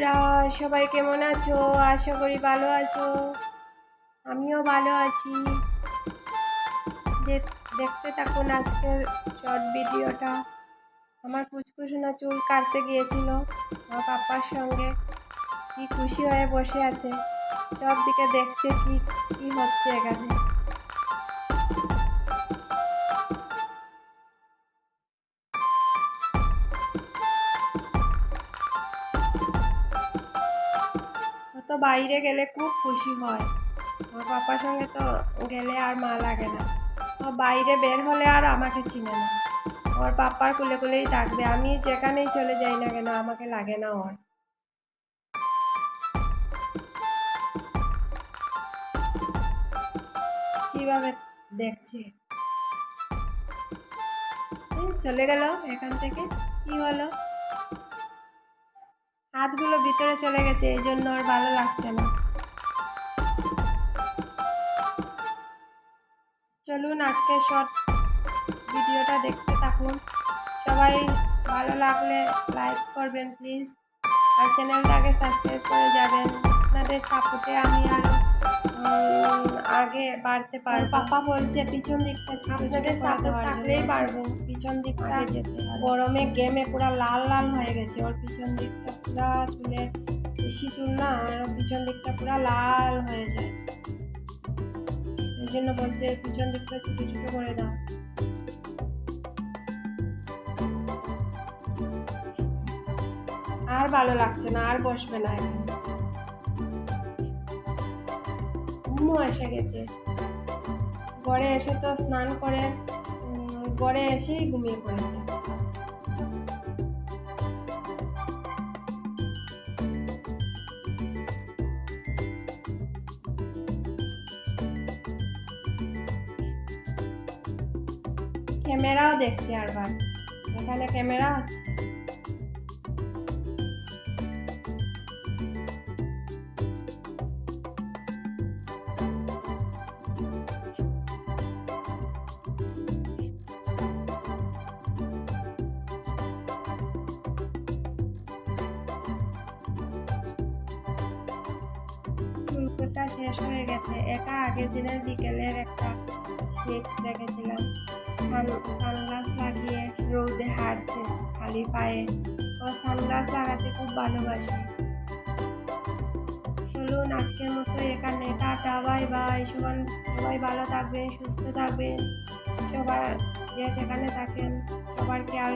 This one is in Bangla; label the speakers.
Speaker 1: সবাই কেমন আছো? আশা করি ভালো আছো। আমিও ভালো আছি। দেখ- দেখতে থাকুন আজকের শর্ট ভিডিওটা আমার কুচকুচুনা চুল কাটতে গিয়েছিল আমার পাপার সঙ্গে। কি খুশি হয়ে বসে আছে। সব দিকে দেখছে কি কি হচ্ছে এখানে। তো বাইরে গেলে খুব খুশি হয়। আমার পাপার সঙ্গে তো গেলে আর মা লাগে না। বাইরে বের হলে আর আমাকে চিনে না। ওর পাপার কুলে কুলেই থাকবে। আমি যেখানেই চলে যাই না কেন, আমাকে লাগে না ওর। কীভাবে দেখছে? চলে গেল এখান থেকে। কি হলো? হাতগুলো ভিতরে চলে গেছে, এই জন্য আর ভালো লাগছে না। চলুন আজকে শর্ট ভিডিওটা দেখতে থাকুন। সবাই ভালো লাগলে লাইক করবেন প্লিজ আর চ্যানেলটাকে সাবস্ক্রাইব করে যাবেন। আপনাদের সাপোর্টে আমি আর আগে বাড়তে পারব পাপা বলছে পিছন দিকটা আপনাদের সাপোর্ট থাকলেই পারব। পিছন দিকটা যেতে গরমে গেমে পুরো লাল লাল হয়ে গেছে। ওর পিছন দিকটা পুরো চুলের বেশি চুল না আর ওর পিছন দিকটা পুরো লাল হয়ে যায়। এই জন্য বলছে পিছন দিকটা ছোটো ছোটো করে দাও। আর ভালো লাগছে না আর বসবে না এখন এসে গেছে। ঘরে এসে তো স্নান করে ঘরে এসেই ঘুমিয়ে পড়েছে। ক্যামেরাও দেখছে আরবার। এখানে ক্যামেরা হচ্ছে। চুলকুটা শেষ হয়ে গেছে। এটা আগের দিনের বিকেলের একটা ফিক্স রেখেছিলাম সানগ্লাস লাগিয়ে রোদে হাঁটছে খালি পায়ে। ও সানগ্লাস লাগাতে খুব ভালোবাসে। চলুন, আজকের মতো এখানে। Tata, bye bye. সবাই সবাই ভালো থাকবেন, সুস্থ থাকবেন। সবার যে যেখানে থাকেন সবার খেয়াল